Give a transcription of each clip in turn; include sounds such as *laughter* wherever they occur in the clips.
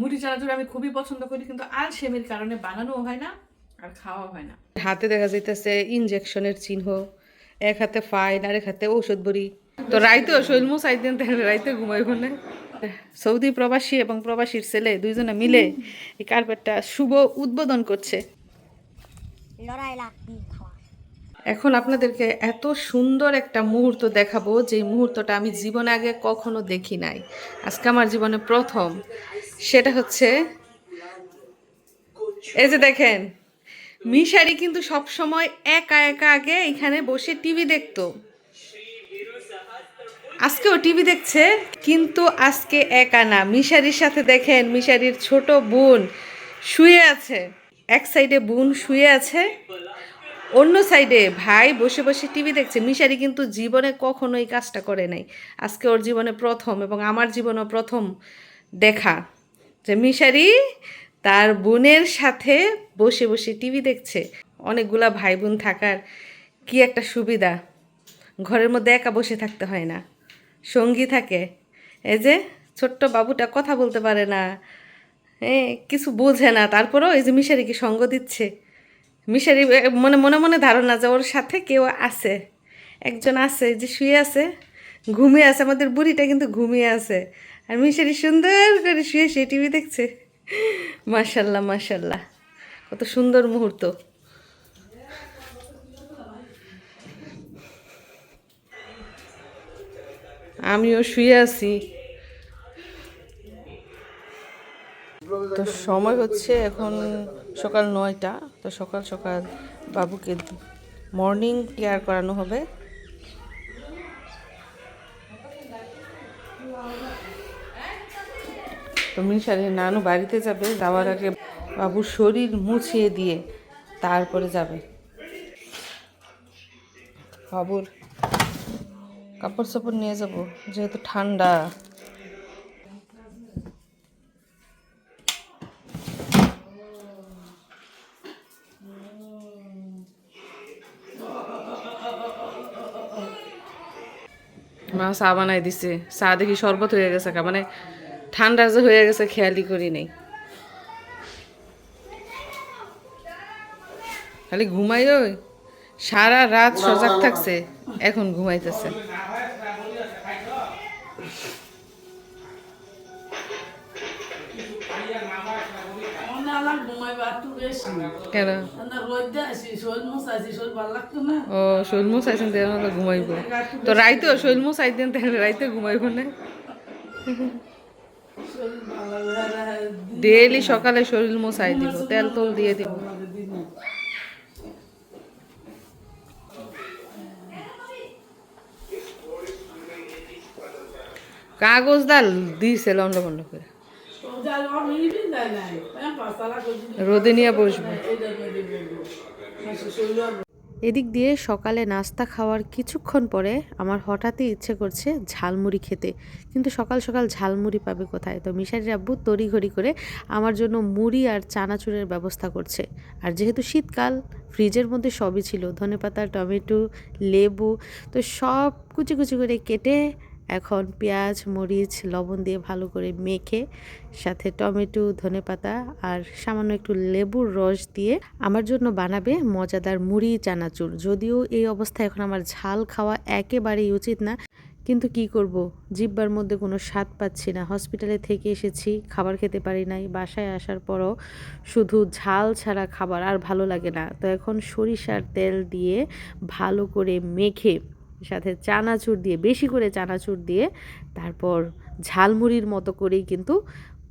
মুড়ি চানাচুর আমি খুবই পছন্দ করি কিন্তু আলসেমির কারণে বানানো হয় না আর খাওয়া হয় না। হাতে দেখা যাইতেছে ইনজেকশনের চিহ্ন এক হাতে ফাইন আর এক হাতে ঔষধ বড়ি। তো রাইতেও শৈল মুসাই দেন তাহলে রাইতে ঘুমাইব না। সৌদি প্রবাসী এবং প্রবাসীর ছেলে দুইজনে মিলে এই কার্পেটটা শুভ উদ্বোধন করছে। লড়াই লাগবি খাওয়া। এখন আপনাদেরকে এত সুন্দর একটা মুহূর্ত দেখাবো যে মুহূর্তটা আমি জীবনে আগে কখনো দেখি নাই। আজকে আমার জীবনে প্রথম। সেটা হচ্ছে, এই যে দেখেন, মিশারি কিন্তু সব সময় একা একা আগে এখানে বসে টিভি দেখতো। আজকেও টিভি দেখছে, কিন্তু আজকে একা না। মিশারির সাথে দেখেন, মিশারির ছোট বোন শুয়ে আছে। এক সাইডে বোন শুয়ে আছে, অন্য সাইডে ভাই বসে বসে টিভি দেখছে। মিশারি কিন্তু জীবনে কখনো এই কাজটা করে নাই। আজকে ওর জীবনে প্রথম এবং আমার জীবনেও প্রথম দেখা। যে মিশারি তার বোনের সাথে বসে বসে টিভি দেখছে। অনেকগুলা ভাই বোন থাকার কি একটা সুবিধা? ঘরের মধ্যে একা বসে থাকতে হয় না। সঙ্গী থাকে। এই যে ছোট্ট বাবুটা কথা বলতে পারে না। হ্যাঁ কিছু বোঝে না। তারপরেও এই যে মিশারিকে সঙ্গ দিচ্ছে। মিশারি মনে মনে মনে ধারণা যে ওর সাথে কেউ আছে। একজন আছে যে শুয়ে আছে, ঘুমিয়ে আছে। আমাদের বুড়িটা কিন্তু ঘুমিয়ে আছে। আর মিশারি সুন্দর করে শুয়ে শুয়ে টিভি দেখছে। মাশাল্লাহ মাশাল্লাহ। কত সুন্দর মুহূর্ত। আমিও শুয়ে আছি। তো সময় হচ্ছে এখন সকাল নয়টা। তো সকাল সকাল বাবুকে মর্নিং কেয়ার করানো হবে। তো মিশারি নানু বাড়িতে যাবে, যাওয়ার আগে বাবুর শরীর মুছিয়ে দিয়ে তারপরে যাবে। বাবুর কাপড় চাপড় নিয়ে যাব, যেহেতু ঠান্ডা। মা চা বানাই দিছে, চা দেখি শরবত হয়ে গেছে মানে ঠান্ডা যে হয়ে গেছে, খেয়ালই করি নেই। খালি ঘুমাই ওই, সারা রাত সজাগ থাকছে, এখন ঘুমাইতেছে। কেন? ও ঘুমাইব। তো রাইতেও শৈলমো চাই দেন, তাহলে রাইতে ঘুমাইব না। ডেইলি সকালে শরীর মোছাই দিব, তেল তোল দিয়ে দিব। কাগজ ডাল দিছে লন্ড বন্ড করে। রোদে নিয়ে বসবো। এদিক দিয়ে সকালে নাস্তা খাওয়ার কিছুক্ষণ পরে আমার হঠাৎই ইচ্ছে করছে ঝালমুড়ি খেতে। কিন্তু সকাল সকাল ঝালমুড়ি পাবে কোথায়? তো মিশারি আব্বু তড়িঘড়ি করে আমার জন্য মুড়ি আর চানাচুরের ব্যবস্থা করছে। আর যেহেতু শীতকাল, ফ্রিজের মধ্যে সবই ছিল, ধনেপাতা, টমেটো, লেবু, তো সব কুচি কুচি করে কেটে এখন পেঁয়াজ, মরিচ, লবণ দিয়ে ভালো করে মেখে সাথে টমেটো, ধনেপাতা আর সামান্য একটু লেবুর রস দিয়ে আমার জন্য বানাবে মজাদার মুড়ি চানাচুর। যদিও এই অবস্থায় এখন আমার ঝাল খাওয়া একেবারেই উচিত না, কিন্তু কি করব? জিব্বার মধ্যে কোনো স্বাদ পাচ্ছি না। হসপিটালে থেকে এসেছি, খাবার খেতে পারি নাই। বাসায় আসার পরও শুধু ঝাল ছাড়া খাবার আর ভালো লাগে না। তো এখন সরিষার তেল দিয়ে ভালো করে মেখে সাথে চানাচুর দিয়ে, বেশি করে চানাচুর দিয়ে তারপর ঝালমুড়ির মতো করেই কিন্তু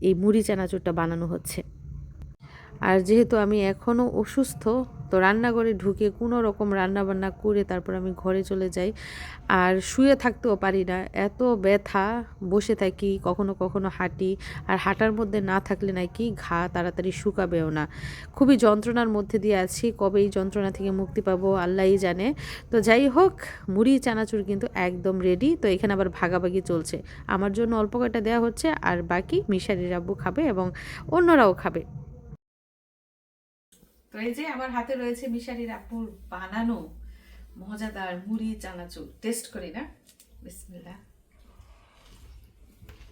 এই মুড়ি চানাচুরটা বানানো হচ্ছে। আর যেহেতু আমি এখনও অসুস্থ তো রান্নাঘরে ঢুকে কোনো রকম রান্না বান্না করে তারপর আমি ঘরে চলে যাই। আর শুয়ে থাকতেও পারি না। এত ব্যথা, বসে থাকি, কখনো কখনো হাঁটি। আর হাঁটার মধ্যে না থাকলে নাকি ঘা তাড়াতাড়ি শুকাবেও না। খুবই যন্ত্রণার মধ্যে দিয়ে আছি। কবে এই যন্ত্রণা থেকে মুক্তি পাবো আল্লাহই জানে। তো যাই হোক, মুড়ি, চানাচুর কিন্তু একদম রেডি তো এখানে আবার ভাগাভাগি চলছে। আমার জন্য অল্প কয়টা দেওয়া হচ্ছে। আর বাকি মিশারির আব্বু খাবে এবং অন্যরাও খাবে। তো এই যে আমার হাতে রয়েছে মিশারির আপুর বানানো মজাদার মুড়ি চানাচুর। টেস্ট করি না? বিসমিল্লাহ।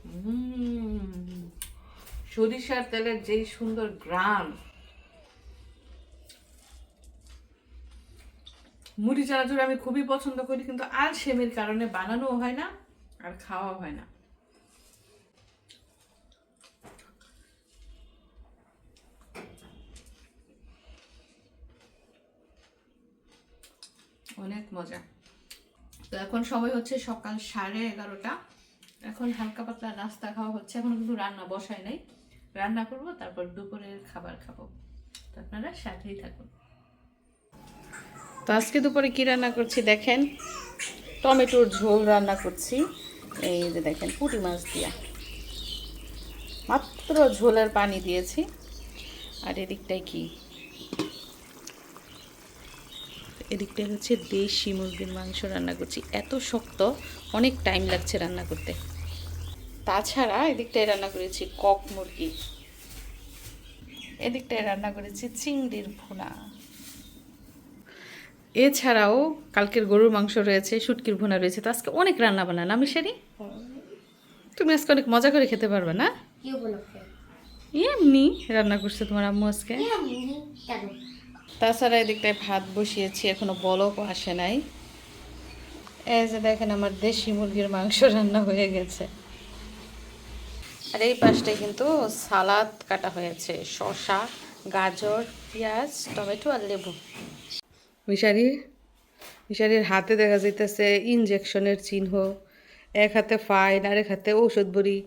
উম, সরিষার তেলের যেই সুন্দর গ্রাম। মুড়ি চানাচুর আমি খুবই পছন্দ করি কিন্তু আলসেমির কারণে বানানোও হয় না আর খাওয়াও হয় না। অনেক মজা। তো এখন সবাই হচ্ছে সকাল সাড়ে এগারোটা। এখন হালকা পাতলা নাস্তা খাওয়া হচ্ছে। এখন কিন্তু রান্না বসায় নাই। রান্না করব, তারপর দুপুরের খাবার খাব। তো আপনারা সাথেই থাকুন। তো আজকে দুপুরে কি রান্না করছি দেখেন? টমেটোর ঝোল রান্না করছি। এই যে দেখেন, পুঁটি মাছ দিয়া। মাত্র ঝোলের পানি দিয়েছি। আর এদিকটায় কি? এদিকটায় হচ্ছে দেশি মুরগির মাংস রান্না করছি। এত শক্ত অনেক টাইম লাগছে রান্না করতে। তাছাড়া এদিকটায় রান্না করেছি কক মুরগি। এদিকটায় রান্না করেছি চিংড়ির ভুনা। এছাড়াও কালকের গরুর মাংস রয়েছে শুটকির ভুনা রয়েছে তো আজকে অনেক রান্না বানান। আমি সেরি? তুমি আজকে অনেক মজা করে খেতে পারবে না? এমনি রান্না করছে তোমার আম্মু আজকে? তাছাড়া এদিকটায় ভাত বসিয়েছি এখনও বলকও আসে নাই। এই যে দেখেন আমার দেশি মুরগির মাংস রান্না হয়ে গেছে। আর এই পাশটায় কিন্তু সালাদ কাটা হয়েছে শসা গাজর পেঁয়াজ টমেটো আর লেবু। মিশারি মিশারির হাতে দেখা যাইতেছে ইনজেকশনের চিহ্ন এক হাতে ফাইল আর এক হাতে ঔষধ বড়ি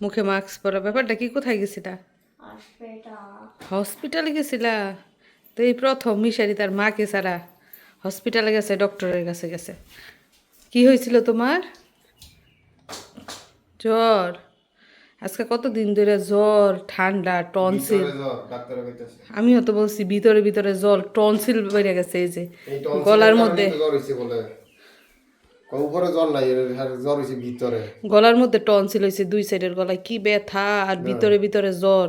মুখে মাস্ক পরা। ব্যাপারটা কি কোথায় গেছিলা? হসপিটালে গেছিলা? তো এই প্রথম মিশারি তার মাকে ছাড়া হসপিটালে গেছে ডক্টরের কাছে গেছে। কি হয়েছিল তোমার? জ্বর। আজকে কত দিন ধরে জ্বর ঠান্ডা টনসিল আমি হয়তো আমিও তো বলছি ভিতরে ভিতরে জ্বর টনসিল বেড়ে গেছে এই যে গলার মধ্যে কারণে তো জ্বর হইছে বলে কই উপরে জ্বর নাই জ্বর হইছে ভিতরে। গলার মধ্যে টনসিল হয়েছে দুই সাইডের গলায় কি ব্যথা আর ভিতরে ভিতরে জ্বর।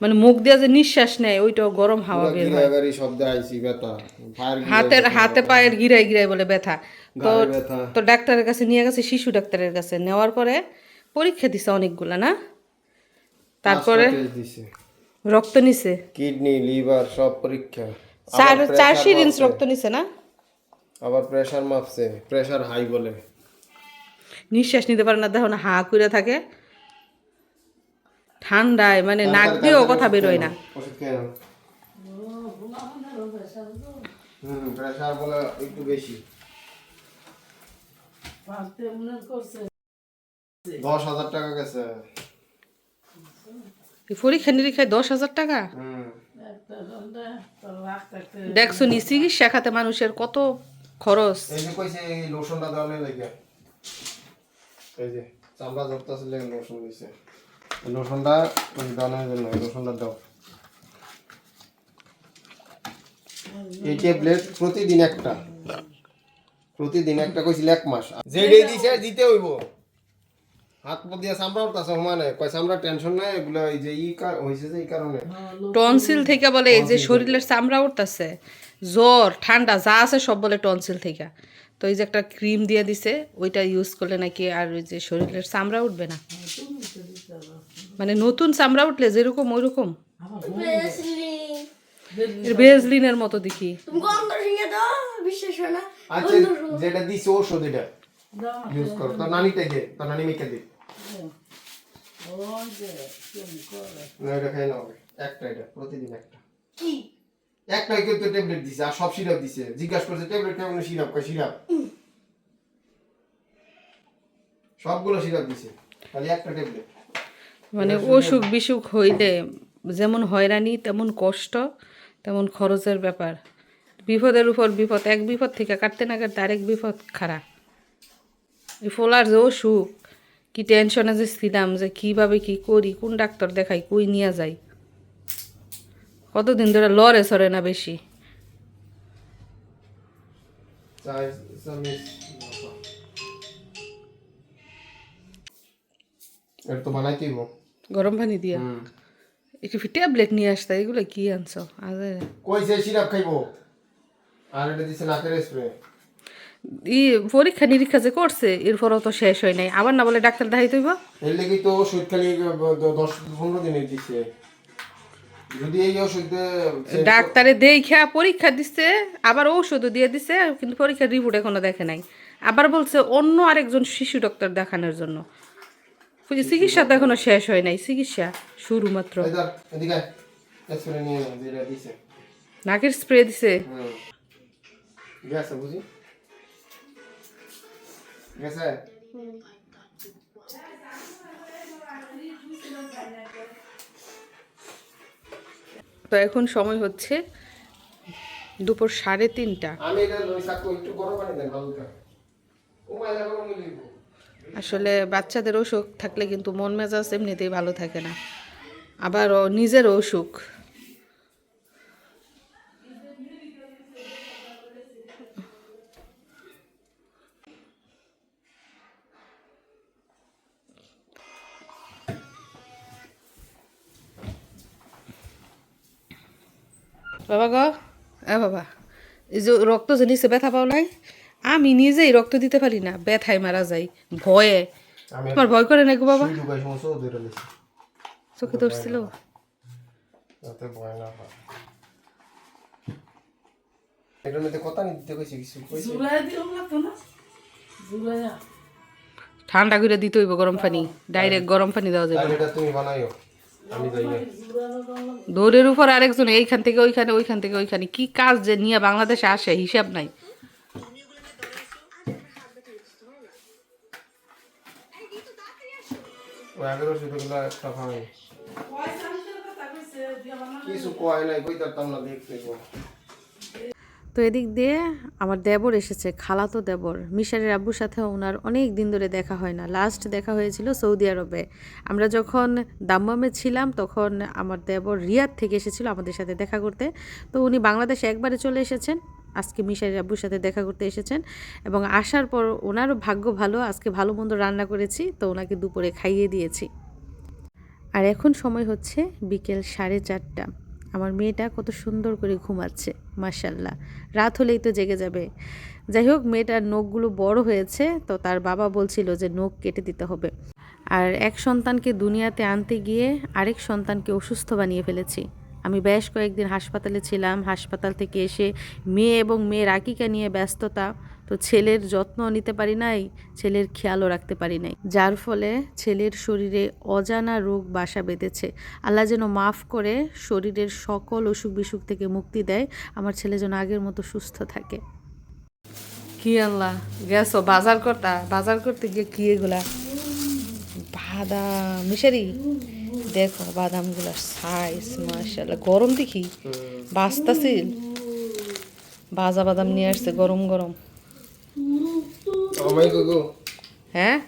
মানে মুখ দিয়ে যে নিঃশ্বাস নেয় ওইটাও গরম হাওয়া বের হয়। শব্দ আইছি ব্যথা। হাতের হাতে পায়ের গিরায় গিরায় বলে ব্যথা। তো তো ডাক্তারের কাছে নিয়ে গেছে শিশু ডাক্তারের কাছে। নেওয়ার পরে পরীক্ষা দিছে অনেকগুলা না? তারপরে রক্ত নিছে। কিডনি লিভার সব পরীক্ষা। চার চার সিরিঞ্জ রক্ত নিছে না? আবার প্রেসার মাপছে প্রেসার হাই বলে। নিঃশ্বাস নিতে পারে না দেখো না হা করে থাকে। ঠান্ডায় মানে নাক দিয়েও কথা বেরোয় না। ওষুধ খেয়ে নাও বলে একটু বেশি। দশ হাজার টাকা গেছে। এই পরীক্ষা নিরীক্ষায় দশ হাজার টাকা? দেখছ নি চিকিৎসা খাতে মানুষের কত খরচ। এই যে কইছে এই লোশনটা দেওয়ার লাগে এই যে চামড়া ধরতেছে লেগে লোশন দিছে। লোশনটা ওই জন্য লোশনটা দাও। এই ট্যাবলেট প্রতিদিন একটা। প্রতিদিন একটা কইছিল এক মাস। যেটাই দিছে দিতে হইব। হাত পা দিয়া চামড়া উঠতেছে সমানে কয় চামড়া টেনশন নাই এগুলো এই যে ই হইছে যে এই কারণে। টনসিল থেকে বলে এই যে শরীরের চামড়া উঠতেছে। জ্বর ঠান্ডা যা আছে সব বলে টনসিল থেকে। তো এই যে একটা ক্রিম দিয়ে দিছে ওইটা ইউজ করলে নাকি আর ওই যে শরীরের চামড়া উঠবে না। মানে নতুন চামড়া উঠলে যেরকম ওইরকম। ভেজলিনের মতো দেখি। আচ্ছা যেটা দিছে ওষুধ এটা ইউজ করো। তো নানিটা দে তো নানি মিকে দে। এটা খাই নাও একটা এটা প্রতিদিন একটা। কি? একটাই কিন্তু ট্যাবলেট দিছে আর সব সিরাপ দিছে। জিজ্ঞাসা করছে ট্যাবলেট কেমন সিরাপ? কয় সিরাপ। সবগুলো সিরাপ দিছে খালি একটা ট্যাবলেট মানে অসুখ বিসুখ হইলে যেমন হয়রানি তেমন কষ্ট তেমন খরচের ব্যাপার। বিপদের উপর বিপদ এক বিপদ থেকে কাটতে না কাটতে আরেক বিপদ খারাপ। এই ফোলার যে অসুখ কি টেনশনে যে ছিলাম যে কীভাবে কি করি কোন ডাক্তার দেখাই কই নিয়ে যাই? কতদিন ধরে লড়ে সরে না বেশি? গরম পানি দিয়া? একটু ট্যাবলেট নিয়ে আসতে এগুলো কি আনছো? কইছে সিরাপ খাইবো। আর এটা দিছে নাকের স্প্রে ই পরীক্ষা নিরীক্ষা যে করছে এরপরও তো শেষ হয় নাই। আবার না বলে ডাক্তার দেখাইতে হইব? এর লেগে তো ওষুধ খালি দ- দশ পনেরো দিনের দিচ্ছে যদি এই ওষুধ ডাক্তারে দেখা পরীক্ষা দিচ্ছে আবার ঔষধও দিয়ে দিছে কিন্তু পরীক্ষার রিপোর্ট এখনও দেখে নাই। আবার বলছে অন্য আরেকজন শিশু ডক্টর দেখানোর জন্য। চিকিৎসা তো এখনও শেষ হয় নাই চিকিৎসা শুরু মাত্র। নাকের স্প্রে দিছে। গেছে বুঝি? গেছে? তো এখন সময় হচ্ছে দুপুর সাড়ে তিনটা। আসলে বাচ্চাদের অসুখ থাকলে কিন্তু মন মেজাজ এমনিতেই ভালো থাকে না। আবার নিজের অসুখ। বাবা গো? এ বাবা এই যে রক্ত যে নিচে ব্যথা পাও নাই আমি নিজেই রক্ত দিতে পারি না ব্যথায় মারা যাই ভয়ে। তোমার ভয় করে নাকি বাবা? চোখে ধরছিল যাতে ভয় না এটার মধ্যে কথা নিতে কইছি কিছু কইছি? ঠান্ডা করে দিতে হইব গরম পানি ডাইরেক্ট গরম পানি দেওয়া যাবে তুমি বানাইও। দৌড়ের উপর আরেকজন এইখান থেকে ওইখানে ওইখান থেকে ওইখানে। কি কাজ যে নিয়ে বাংলাদেশে আসে হিসাব নাই। কিছু কয় নাই কই তার দেখতে গো। তো এদিক দিয়ে আমার দেবর এসেছে, খালাতো দেবর। মিশারের আব্বুর সাথে ওনার অনেক দিন ধরে দেখা হয় না। লাস্ট দেখা হয়েছিল সৌদি আরবে। আমরা যখন দাম্মামে ছিলাম তখন আমার দেবর রিয়াদ থেকে এসেছিল আমাদের সাথে দেখা করতে। তো উনি বাংলাদেশে একবারে চলে এসেছেন। আজকে মিশারের আব্বুর সাথে দেখা করতে এসেছেন এবং আসার পর ওনারও ভাগ্য ভালো, আজকে ভালো মন্দ রান্না করেছি, তো ওনাকে দুপুরে খাইয়ে দিয়েছি। আর এখন সময় হচ্ছে বিকেল সাড়ে চারটা। আমার মেয়েটা কত সুন্দর করে ঘুমাচ্ছে মার্শাল্লাহ রাত হলেই তো জেগে যাবে। যাই হোক, মেয়েটার নখগুলো বড় হয়েছে, তো তার বাবা বলছিল যে নখ কেটে দিতে হবে। আর এক সন্তানকে দুনিয়াতে আনতে গিয়ে আরেক সন্তানকে অসুস্থ বানিয়ে ফেলেছি। আমি বেশ কয়েকদিন হাসপাতালে ছিলাম। হাসপাতাল থেকে এসে মেয়ে এবং মেয়ের আকিকা নিয়ে ব্যস্ততা তো ছেলের যত্ন নিতে পারি নাই, ছেলের খেয়ালও রাখতে পারি নাই। যার ফলে ছেলের শরীরে অজানা রোগ বাসা বেঁধেছে। আল্লাহ যেন মাফ করে, শরীরের সকল অসুখ বিসুখ থেকে মুক্তি দেয়, আমার ছেলে যেন আগের মতো সুস্থ থাকে। কি আল্লাহ, গেছো বাজার করতা? বাজার করতে গিয়ে কি এগুলা? বাদাম, মিশারি? দেখো বাদামগুলার সাইজ মার্শাল্লাহ গরম দেখি। বাস্তাছিল বাজা বাদাম নিয়ে আসছে, গরম গরম। হ্যাঁ?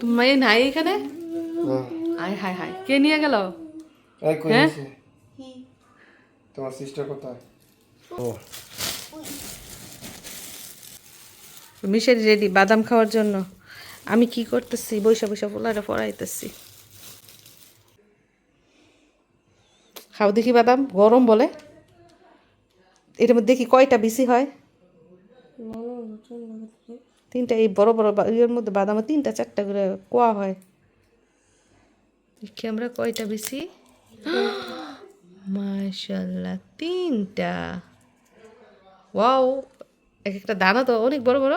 তুমি নাই এখানে। আয় হায় হায়। কে নিয়ে গেল? হ্যাঁ? তোমার সিস্টার কোথায়? ও। মিশারি রেডি বাদাম খাওয়ার জন্য। আমি কি করতেছি? বৈশা বৈশা পোলারে পড়াইতেছি। খাও দেখি বাদাম গরম বলে। এটার মধ্যে দেখি কয়টা বেশি হয়? তিনটা এই বড় বড় ইয়ের মধ্যে বাদামে তিনটা, চারটা করে কোয়া হয়। দেখি আমরা কয়টা বেশি? মাশাল্লাহ তিনটা। ওয়াও, এক একটা দানা তো অনেক বড় বড়।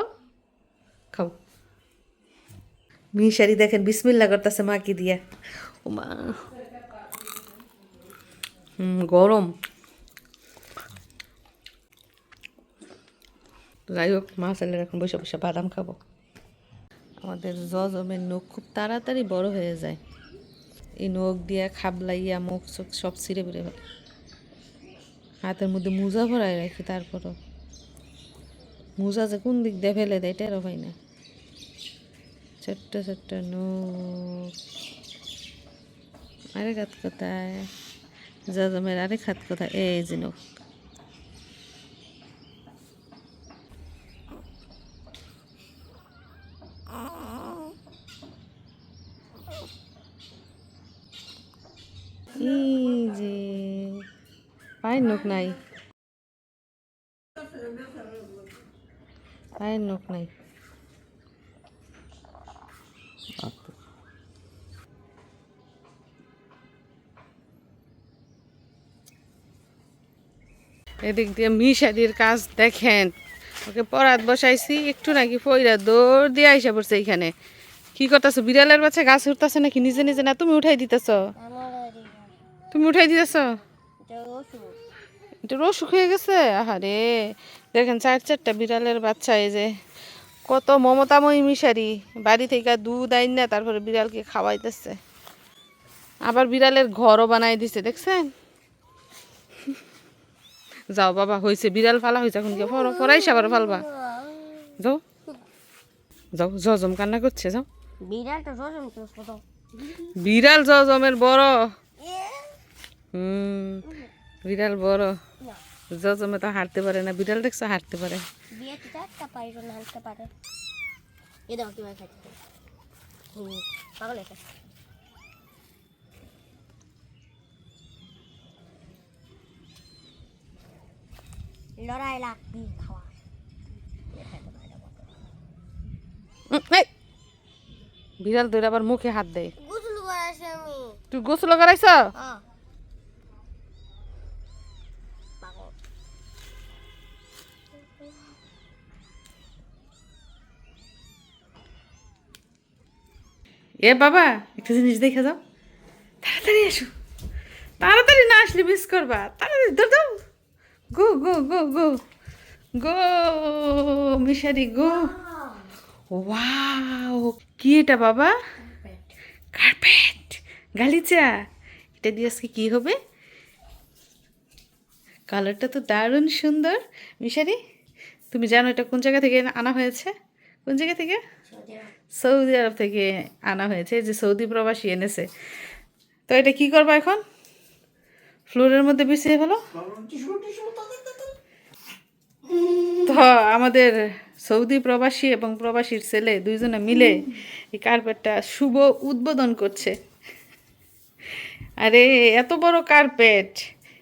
খাও। মিশারি দেখেন বিসমিল্লা করতেছে মাকে দিয়া। ও মা হুম গরম যাই হোক মা ছেলের এখন বসে বসে বাদাম খাব। আমাদের জজমের নখ খুব তাড়াতাড়ি বড় হয়ে যায়। এই নখ দিয়া খাবলাইয়া মুখ চোখ সব ছিঁড়ে বেড়ে ফেলে। হাতের মধ্যে মোজা ভরাই রাখি তারপরও। মোজা যে কোন দিক দিয়ে ফেলে দেয় টেরো পাই না ছোট্ট ছোট্ট নখ। আরেক হাত কোথায়? জজমের আরেক হাত কোথায়? এই যে নখ। পায়ের নাই। পায়ের নাই। এদিক দিয়ে মিশাদির কাজ দেখেন। ওকে পরাত বসাইছি, একটু নাকি পইরা দৌড় দিয়ে আইসা পড়ছে এইখানে। কি করতেছো? বিড়ালের বাচ্চা গাছ উঠতেছে নাকি? নিজে নিজে না? তুমি উঠাই দিতেছ? তুমি উঠাই দিতেছ? এটা অসুখ হয়ে গেছে? আহারে দেখেন চার চারটা বিড়ালের বাচ্চা এই যে কত মমতাময়ী মিশারি। বাড়ি থেকে দুধ আইন না তারপরে বিড়ালকে খাওয়াইতেছে। আবার বিড়ালের ঘরও বানাই দিছে দেখছেন? যাও বাবা হয়েছে বিড়াল ফালা হয়েছে এখন কি ফরাইছে আবার ফালবা। যাও। যাও জজম কান্না করছে যাও। তো বিড়াল জজমের বড়। হুম। বিড়াল বড়। জজমে তো হাঁটতে পারে না। বিড়াল দেখছ হাঁটতে পারে। লড়াই লাগবি খাওয়া। বিড়াল ধরে আবার মুখে হাত দেয়। তুই গোসল করাইছ? এ বাবা, একটা জিনিস দেখে যাও। তাড়াতাড়ি এসো তাড়াতাড়ি না আসলে মিস করবা। তাড়াতাড়ি দৌড় গো গো গো গো। গো, মিশারি, গো। ওয়াও, কি এটা বাবা? কার্পেট। গালিচা। এটা দিয়ে আজকে কী হবে? কালারটা তো দারুণ সুন্দর। মিশারি, তুমি জানো এটা কোন জায়গা থেকে আনা হয়েছে? কোন জায়গা থেকে? Saudi Arab. থেকে আনা হয়েছে যে সৌদি প্রবাসী এনেছে। তো এটা কি করব এখন? ফ্লোরের মধ্যে বিছিয়ে ফেলো। তো আমাদের সৌদি প্রবাসী এবং প্রবাসীর ছেলে দুইজনে মিলে এই কার্পেটটা শুভ উদ্বোধন করছে। আরে এত বড় কার্পেট!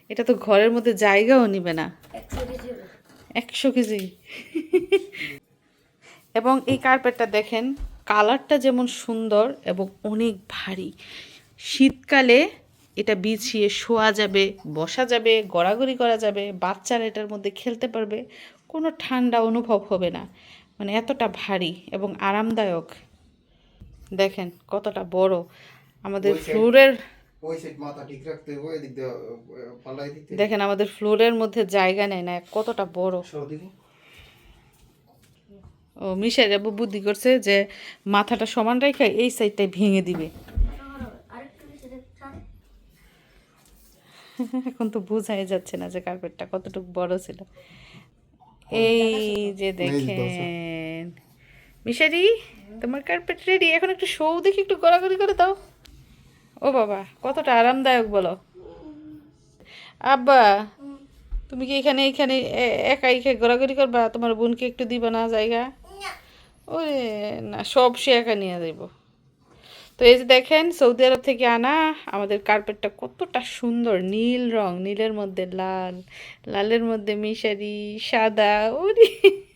এটা তো ঘরের মধ্যে জায়গাও নিবে না। একশো কেজি। এবং এই কার্পেটটা দেখেন কালারটা যেমন সুন্দর এবং অনেক ভারী। শীতকালে এটা বিছিয়ে শোয়া যাবে বসা যাবে গড়াগড়ি করা যাবে বাচ্চারা এটার মধ্যে খেলতে পারবে কোনো ঠান্ডা অনুভব হবে না। মানে এতটা ভারী এবং আরামদায়ক। দেখেন কতটা বড়। আমাদের ফ্লোরের দেখেন আমাদের ফ্লোরের মধ্যে জায়গা নেয় না কতটা বড়। মিশাই যাব বুদ্ধি করছে যে মাথাটা সমান রেখে এই সাইডটাই ভেঙে দিবে। *laughs* এখন তো বোঝাই যাচ্ছে না যে কার্পেটটা কতটুকু বড় ছিল। এই যে দেখেন। মিশারি তোমার কার্পেট রেডি এখন একটু শো দেখি একটু গড়াগড়ি করে দাও। ও বাবা কতটা আরামদায়ক বলো। আব্বা তুমি কি এখানে এখানে একা একা ঘোরাঘুরি করবা? তোমার বোনকে একটু দিবা না জায়গা? ওরে, না, সব একা নিয়ে যাইব। তো এই যে দেখেন, সৌদি আরব থেকে আনা আমাদের কার্পেটটা কতটা সুন্দর, নীল রং, নীলের মধ্যে লাল, লালের মধ্যে মিশারি, সাদা, ওরে।